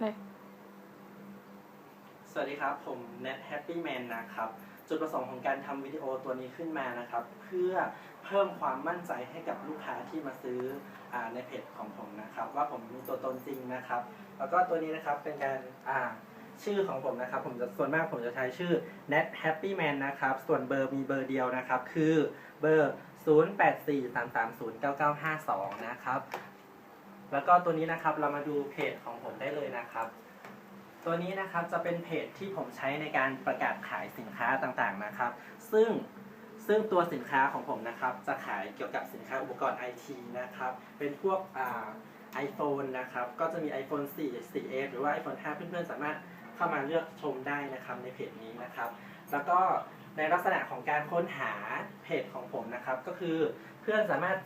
เลย สวัสดีครับ ผม Net Happy Man นะครับ จุดประสงค์ของการทำวิดีโอตัวนี้ขึ้นมานะครับ เพื่อเพิ่มความมั่นใจให้กับลูกค้าที่มาซื้ออในเพจของผมนะครับ ว่าผมมีตัวตนจริงนะครับ แล้วก็ตัวนี้นะครับเป็นการอ่าชื่อของผมนะครับ ผมจะส่วนมากผมจะใช้ชื่อ Net Happy Man นะครับ ส่วนเบอร์มีเบอร์เดียวนะครับ คือเบอร์ 0843309952 นะครับ แล้วก็ตัวนี้นะครับเรามาดูเพจของผมได้เลยนะครับ ตัวนี้นะครับจะเป็นเพจที่ผมใช้ในการประกาศขายสินค้าต่างๆนะครับ ซึ่งซึ่งตัวสินค้าของผมนะครับ จะขายเกี่ยวกับสินค้าอุปกรณ์ไอทีนะครับ เป็นพวกอ่า iPhone นะครับ ก็จะมี iPhone 4 4S หรือว่า iPhone 5 เพื่อนๆ สามารถเข้ามาเลือกชมได้นะครับในเพจนี้นะครับ แล้วก็ในลักษณะของการค้นหาเพจของผมนะครับ ก็คือเพื่อนสามารถ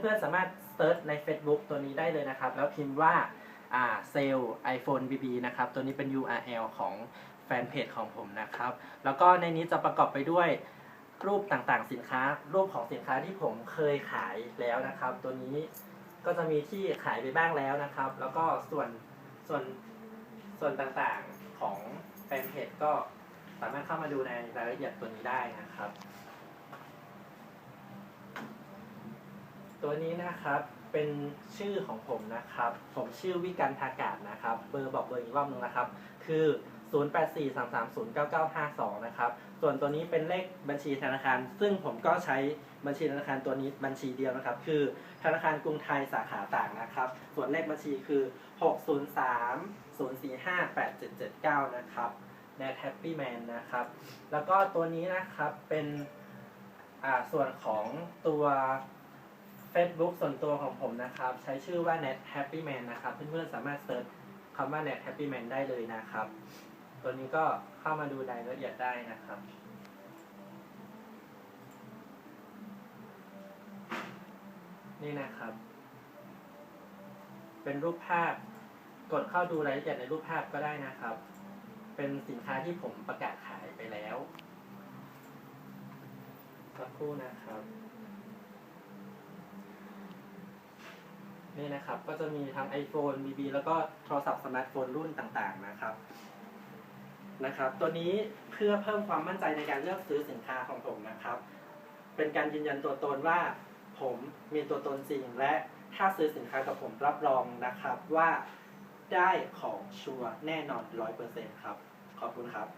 เพื่อนๆสามารถเซิร์ชใน Facebook ตัวนี้ได้เลยนะครับ แล้วพิมพ์ว่าเซลล์ iPhone BB นะครับ ตัวนี้เป็น URL ของแฟนเพจของผมนะครับ แล้วก็ในนี้จะประกอบไปด้วยรูปต่างๆ สินค้า รูปของสินค้าที่ผมเคยขายแล้วนะครับ ตัวนี้ก็จะมีที่ขายไปบ้างแล้วนะครับ แล้วก็ส่วนส่วนส่วนต่างๆของแฟนเพจก็สามารถเข้ามาดูในรายละเอียดตัวนี้ได้นะครับ ตัวนี้นะครับเป็นชื่อของผมนะครับ ผมชื่อวิกันทากาศนะครับ เบอร์บอกเบอร์อีกรอบนึงนะครับ คือ 0843309952 นะครับ ส่วนตัวนี้เป็นเลขบัญชีธนาคาร ซึ่งผมก็ใช้บัญชีธนาคารตัวนี้บัญชีเดียวนะครับ คือธนาคารกรุงไทยสาขาต่างนะครับ ส่วนเลขบัญชีคือ 603-045-8779นะครับ Net Happy Man นะครับ แล้วก็ตัวนี้นะครับเป็นอ่าส่วนของตัว Facebook ส่วนตัวของผมนะครับ ใช้ชื่อว่า Net Happy Man นะครับ เพื่อนๆสามารถเซิร์ชคำว่า Net Happy Man ได้เลยนะครับ ตัวนี้ก็เข้ามาดูรายละเอียดได้นะครับ นี่นะครับ เป็นรูปภาพ กดเข้าดูรายละเอียดในรูปภาพก็ได้นะครับ เป็นสินค้าที่ผมประกาศขายไปแล้วสักครู่นะครับ นี่นะครับ ก็จะมีทั้ง iPhone BB แล้วก็โทรศัพท์สมาร์ทโฟนรุ่นต่างๆนะครับนะครับ ตัวนี้เพื่อเพิ่มความมั่นใจในการเลือกซื้อสินค้าของผมนะครับ เป็นการยืนยันตัวตนว่า ผมมีตัวตนจริง และถ้าซื้อสินค้ากับผมรับรองนะครับว่าได้ของชัวร์แน่นอน100%ครับ ขอบคุณครับ